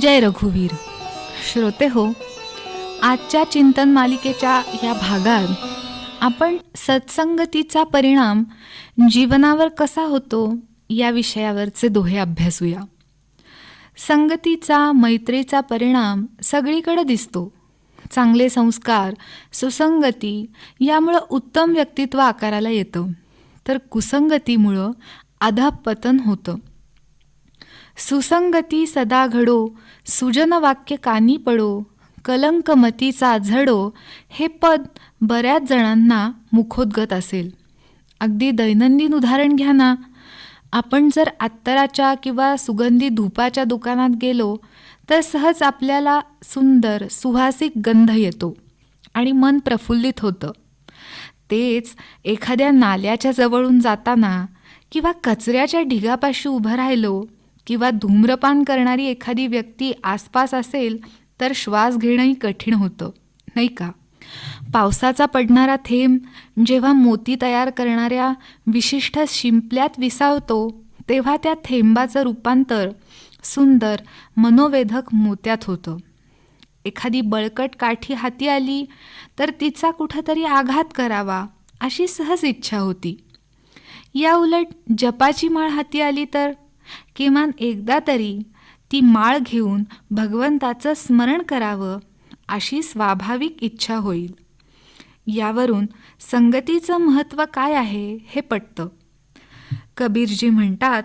जय रघुवीर. श्रोते हो आजच्या चिंतन मालिकेच्या या भागात आपण सत्संगतीचा परिणाम जीवनावर कसा होतो या विषयावरचे दोहे अभ्यासूया. संगतीचा मैत्रीचा परिणाम सगळीकडे दिसतो. चांगले संस्कार सुसंगती यामुळं उत्तम व्यक्तित्व आकाराला येतं. तर कुसंगतीमुळं अधापतन होतं. सुसंगती सदा घडो सुजन वाक्य कानी पडो कलंक मतीचा झडो हे पद बऱ्याच जणांना मुखोद्गत असेल. अगदी दैनंदिन उदाहरण घ्या ना. आपण जर अत्तराच्या किंवा सुगंधी धुपाच्या दुकानात गेलो तर सहज आपल्याला सुंदर सुहासिक गंध येतो आणि मन प्रफुल्लित होतं. तेच एखाद्या नाल्याच्या जवळून जाताना किंवा कचऱ्याच्या ढिगापाशी उभं राहिलो किंवा धूम्रपान करणारी एखादी व्यक्ती आसपास असेल तर श्वास घेणंही कठीण होतं नाही का? पावसाचा पडणारा थेंब जेव्हा मोती तयार करणाऱ्या विशिष्ट शिंपल्यात विसावतो तेव्हा त्या थेंबाचं रूपांतर सुंदर मनोवेधक मोत्यात होतं. एखादी बळकट काठी हाती आली तर तिचा कुठंतरी आघात करावा अशी सहज इच्छा होती. या उलट जपाची माळ हाती आली तर? किमान एकदा तरी ती माळ घेऊन भगवंताचं स्मरण करावं अशी स्वाभाविक इच्छा होईल. यावरून संगतीचं महत्त्व काय आहे हे पटतं. कबीरजी म्हणतात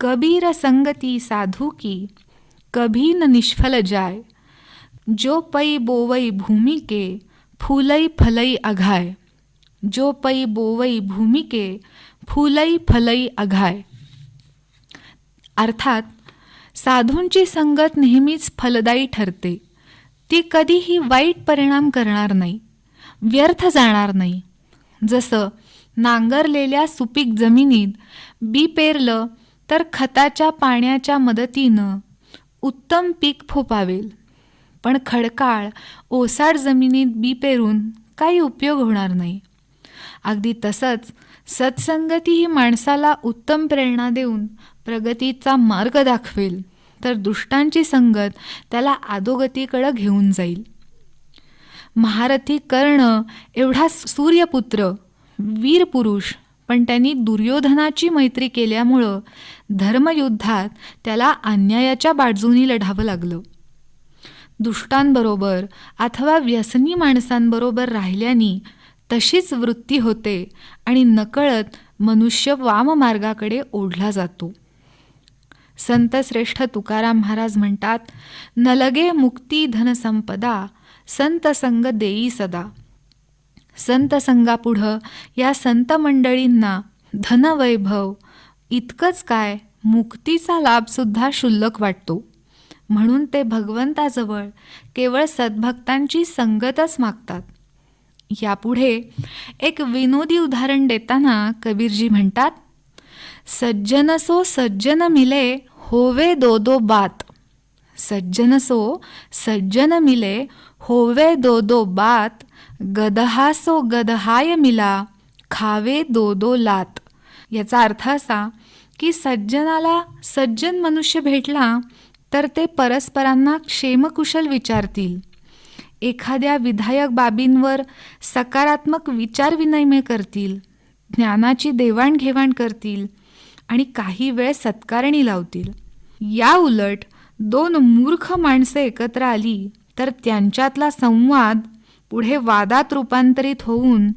कबीर संगती साधू की कभी न निष्फल जाय. जो पै बोवई भूमि के फुलई फलई अघाय. जो पै बोवई भूमि के फुलई फलई अघाय. अर्थात साधूंची संगत नेहमीच फलदायी ठरते. ती कधीही वाईट परिणाम करणार नाही व्यर्थ जाणार नाही. जसं नांगरलेल्या सुपीक जमिनीत बी पेरलं तर खताच्या पाण्याच्या मदतीनं उत्तम पीक फोपावेल. पण खडकाळ ओसाड जमिनीत बी पेरून काही उपयोग होणार नाही. अगदी तसंच सत्संगती ही माणसाला उत्तम प्रेरणा देऊन प्रगतीचा मार्ग दाखवेल तर दुष्टांची संगत त्याला आदोगतीकडं घेऊन जाईल. महारथी कर्ण एवढा सूर्यपुत्र वीर पुरुष पण त्यांनी दुर्योधनाची मैत्री केल्यामुळं धर्मयुद्धात त्याला अन्यायाच्या बाजूनी लढावं लागलं. दुष्टांबरोबर अथवा व्यसनी माणसांबरोबर राहिल्याने तशीच वृत्ती होते आणि नकळत मनुष्य वाममार्गाकडे ओढला जातो. संत श्रेष्ठ तुकाराम महाराज म्हणतात नलगे मुक्ती धनसंपदा संत संग देई सदा. संत संगापुढं या संत मंडळींना धनवैभव इतकंच काय मुक्तीचा लाभसुद्धा क्षुल्लक वाटतो. म्हणून ते भगवंताजवळ केवळ सद्भक्तांची संगतच मागतात. यापुढे एक विनोदी उदाहरण देताना कबीरजी म्हणतात सज्जन सो सज्जन मिले होवे दो दो बात. सज्जन सो सज्जन मिले होवे दो दो बात गदहा सो गदहाय मिला खावे दो दो लात. याचा अर्थ असा की सज्जनाला सज्जन मनुष्य भेटला तर ते परस्परांना क्षेमकुशल विचारतील. एखाद्या विधायक बाबींवर सकारात्मक विचारविनिमय करतील ज्ञानाची देवाणघेवाण करतील आणि काही वेळ सत्कारणी लावतील. या उलट दोन मूर्ख माणसे एकत्र आली तर त्यांच्यातला संवाद पुढे वादात रूपांतरित होऊन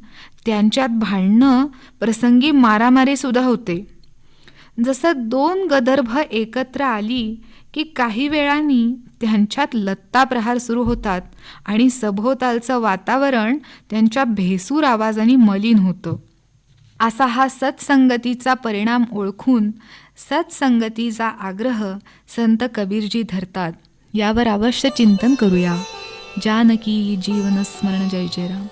त्यांच्यात भांडणं प्रसंगी मारामारीसुद्धा होते. जसं दोन गदर्भ एकत्र आली की काही वेळानी त्यांच्यात लत्ता प्रहार सुरू होतात आणि सभोवतालचं वातावरण त्यांच्या भेसूर आवाजाने मलिन होतं. असा हा सत्संगतीचा परिणाम ओळखून सत्संगतीचा आग्रह संत कबीरजी धरतात. यावर अवश्य चिंतन करूया. जानकी जीवन स्मरण जय जयराम.